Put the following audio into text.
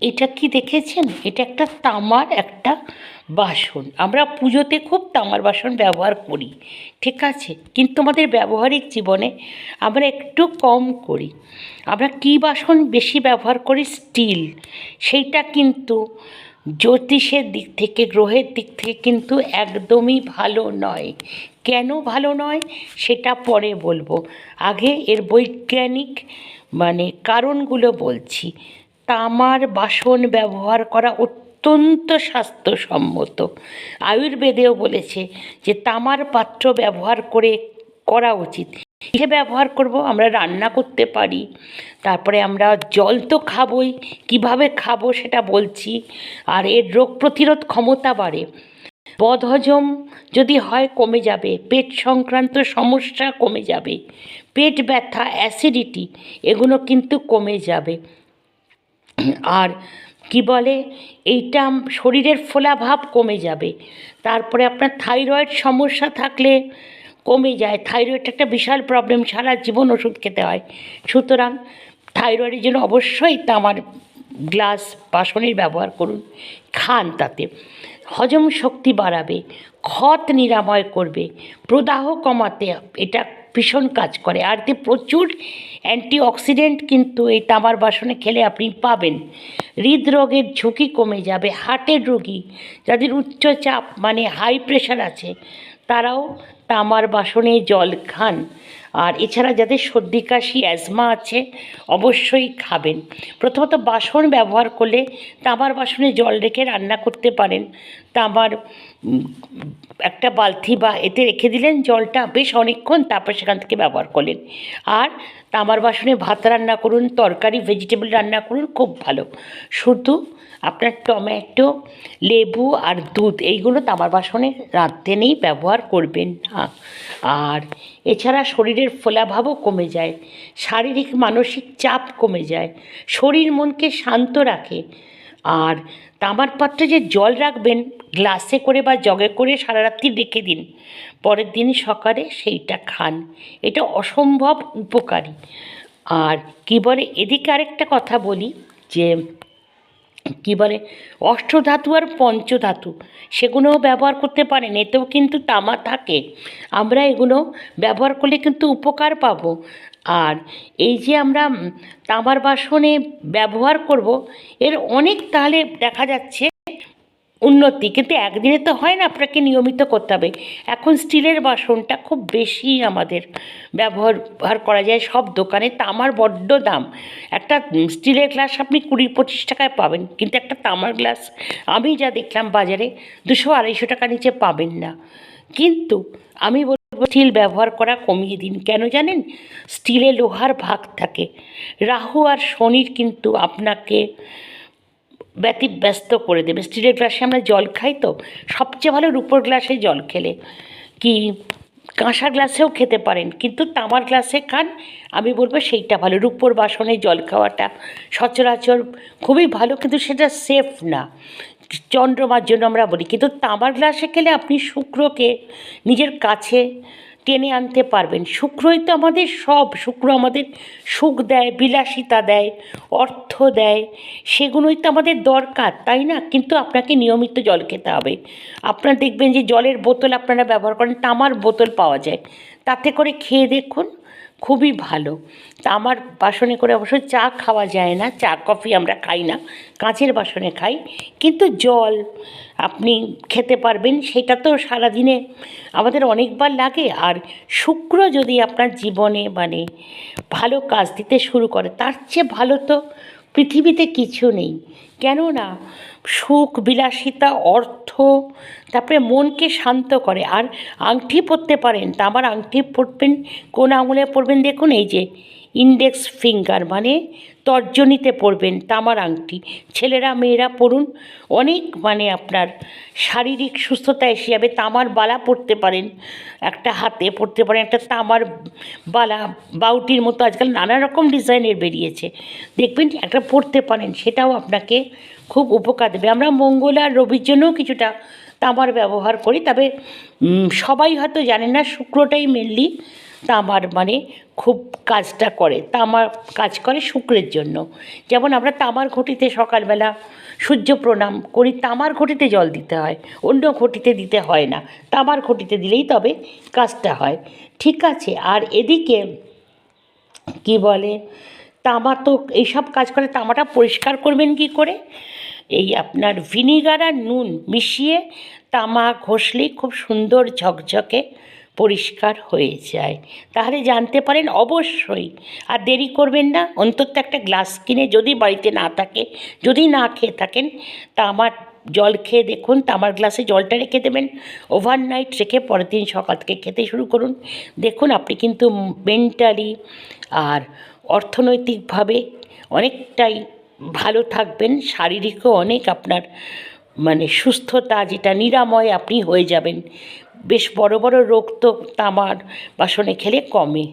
এটা কি দেখেছেন? এটা একটা তামার একটা বাসন। আমরা পুজোতে খুব তামার বাসন ব্যবহার করি, ঠিক আছে? কিন্তু আমাদের ব্যবহারিক জীবনে আমরা একটু কম করি। আমরা কী বাসন বেশি ব্যবহার করি? স্টিল। সেইটা কিন্তু জ্যোতিষের দিক থেকে, গ্রহের দিক থেকে কিন্তু একদমই ভালো নয়। কেন ভালো নয়? সেটা পরে বলব। আগে এর বৈজ্ঞানিক মানে কারণগুলো বলছি। তামার বাসন ব্যবহার করা অত্যন্ত স্বাস্থ্যসম্মত। আয়ুর্বেদেও বলেছে যে তামার পাত্র ব্যবহার করে করা উচিত। কিসে ব্যবহার করব? আমরা রান্না করতে পারি। তারপরে আমরা জল তো খাবই। কীভাবে খাব সেটা বলছি। আর এর রোগ প্রতিরোধ ক্ষমতা বাড়ে। বদহজম যদি হয় কমে যাবে। পেট সংক্রান্ত সমস্যা কমে যাবে। পেট ব্যথা, অ্যাসিডিটি, এগুলো কিন্তু কমে যাবে। আর কি বলে, এইটা শরীরের ফোলাভাব কমে যাবে। তারপরে আপনার থাইরয়েড সমস্যা থাকলে কমে যায়। থাইরয়েড একটা বিশাল প্রবলেম সারা জীবন ওষুধ খেতে হয়। সুতরাং থাইরয়েডের জন্য অবশ্যই তামার গ্লাস, বাসনের ব্যবহার করুন, খান তাতে। হজম শক্তি বাড়াবে, ক্ষত নিরাময় করবে, প্রদাহ কমাতে এটা ভীষণ কাজ করে। আর তে প্রচুর অ্যান্টিঅক্সিডেন্ট কিন্তু এই তামার বাসনে খেলে আপনি পাবেন। হৃদরোগের ঝুঁকি কমে যাবে, হার্টের রোগী যাদের উচ্চচাপ মানে হাই প্রেশার আছে, তারাও তামার বাসনে জল খান। আর এছাড়া যাদের সর্দি, কাশি অ্যাজমা আছে, অবশ্যই খাবেন। প্রথমত বাসন ব্যবহার করলে তামার বাসনে জল রেখে রান্না করতে পারেন। তামার একটা বালতি বা এতে রেখে দিলেন, জলটা বেশ অনেকক্ষণ তারপর সেখান থেকে ব্যবহার করলেন। আর তামার বাসনে ভাত রান্না করুন, তরকারি ভেজিটেবল রান্না করুন, খুব ভালো। শুধু আপনার টমেটো, লেবু আর দুধ, এইগুলো তামার বাসনে রাঁধতে নেই ব্যবহার করবেন না। আর এছাড়া শরীরের ফোলাভাবও কমে যায়, শারীরিক মানসিক চাপ কমে যায়, শরীর মনকে শান্ত রাখে। আর তামার পাত্রে যে জল রাখবেন, গ্লাসে করে বা জগে করে সারা রাত্রি রেখে দিন, পরের দিন সকালে সেইটা খান। এটা অসম্ভব উপকারী। আর কি বলে, এদিকে আরেকটা কথা বলি যে কি বলে? অষ্টধাতু আর পঞ্চধাতু সেগুলোও ব্যবহার করতে পারেন, এতেও কিন্তু তামা থাকে। আমরা এগুলো ব্যবহার করলে কিন্তু উপকার পাবো। আর এই যে আমরা তামার বাসনে ব্যবহার করব, এর অনেক তাহলে দেখা যাচ্ছে উন্নতি, কিন্তু একদিনে তো হয় না আপনাকে নিয়মিত করতে হবে। এখন স্টিলের বাসনটা খুব বেশি আমাদের ব্যবহার করা যায় সব দোকানে। তামার বড্ড দাম। একটা স্টিলের গ্লাস আপনি কুড়ি পঁচিশ টাকায় পাবেন, কিন্তু একটা তামার গ্লাস আমি যা দেখলাম বাজারে দুশো আড়াইশো টাকা নিচে পাবেন না। কিন্তু আমি বলব স্টিল ব্যবহার করা কমিয়ে দিন। কেন জানেন? স্টিলে লোহার ভাগ থাকে। রাহু আর শনির কিন্তু আপনাকে ব্যতিব্যস্ত করে দেবে। স্টিলের গ্লাসে আমরা জল খাই তো, সবচেয়ে ভালো রূপোর গ্লাসে জল খেলে। কি? কাঁসা গ্লাসেও খেতে পারেন, কিন্তু তামার গ্লাসে খান, আমি বলব সেইটা ভালো, রূপোর বাসনে জল খাওয়াটা সচরাচর খুবই ভালো, কিন্তু সেটা সেফ না। চন্দ্রমার জন্য আমরা বলি, কিন্তু তামার গ্লাসে খেলে আপনি শুক্রকে, নিজের কাছে টেনে আনতে পারবেন। শুক্রই তো আমাদের সব। শুক্র আমাদের সুখ দেয়, বিলাসিতা দেয়, অর্থ দেয়। সেগুলোই তো আমাদের দরকার, তাই না? কিন্তু আপনাকে নিয়মিত জল খেতে হবে। আপনারা দেখবেন যে জলের বোতল আপনারা ব্যবহার করেন, তামার বোতল পাওয়া যায়। তাতে করে খেয়ে দেখুন খুবই ভালো। তা আমার বাসনে করে অবশ্য চা খাওয়া যায় না, চা, কফি আমরা খাই না, কাঁচের বাসনে খাই। কিন্তু জল আপনি খেতে পারবেন, সেটা তো সারাদিনে আমাদের অনেকবার লাগে। আর শুক্র যদি আপনার জীবনে মানে ভালো কাজ দিতে শুরু করে, তার চেয়ে ভালো তো পৃথিবীতে কিছু নেই। কেননা সুখ, বিলাসিতা, অর্থ, তারপরে মনকে শান্ত করে। আর আংটি পরতে পারেন তা আমার আংটি পরবেন, কোন আঙুলে পরবেন, দেখুন এই যে ইন্ডেক্স ফিঙ্গার মানে তর্জনীতে পরবেন তামার আংটি। ছেলেরা, মেয়েরা পরুন অনেক মানে আপনার শারীরিক সুস্থতা এসে যাবে। তামার বালা পরতে পারেন। একটা হাতে পরতে পারেন। একটা তামার বালা, বাউটির মতো আজকাল নানা রকম ডিজাইনের বেরিয়েছে। দেখবেন একটা পরতে পারেন, সেটাও আপনাকে খুব উপকার দেবে। আমরা মঙ্গল আর রবির জন্যও কিছুটা তামার ব্যবহার করি। তবে সবাই হয়তো জানে না, শুক্রটাই মেনলি তামার মানে খুব কাজটা করে, তামার কাজ করে শুক্রের জন্য। যেমন আমরা তামার ঘটিতে সকালবেলা সূর্য প্রণাম করি, তামার ঘটিতে জল দিতে হয়, অন্য ঘটিতে দিতে হয় না। তামার ঘটিতে দিলেই তবে কাজটা হয়। ঠিক আছে, আর এদিকে কি বলে, তামা তো এইসব কাজ করে, তামাটা পরিষ্কার করবেন কি করে? এই আপনার ভিনিগার আর নুন মিশিয়ে তামা ঘষলেই খুব সুন্দর ঝকঝকে পরিষ্কার হয়ে যায়। তাহলে জানতে পারেন অবশ্যই। আর দেরি করবেন না, অন্তত একটা গ্লাস কিনে যদি বাড়িতে না থাকে, যদি না খেয়ে থাকেন তামার জল খেয়ে দেখুন তামার গ্লাসে জলটা রেখে দেবেন। ওভারনাইট রেখে পরের দিন সকাল থেকে খেতে শুরু করুন। দেখুন আপনি কিন্তু মেন্টালি আর অর্থনৈতিকভাবে অনেকটাই ভালো থাকবেন, শারীরিকও অনেক আপনার মানে সুস্থতা যেটা নিরাময় আপনি হয়ে যাবেন। বেশ বড় বড় রোগ তো তামার বাসনে খেলে কমে।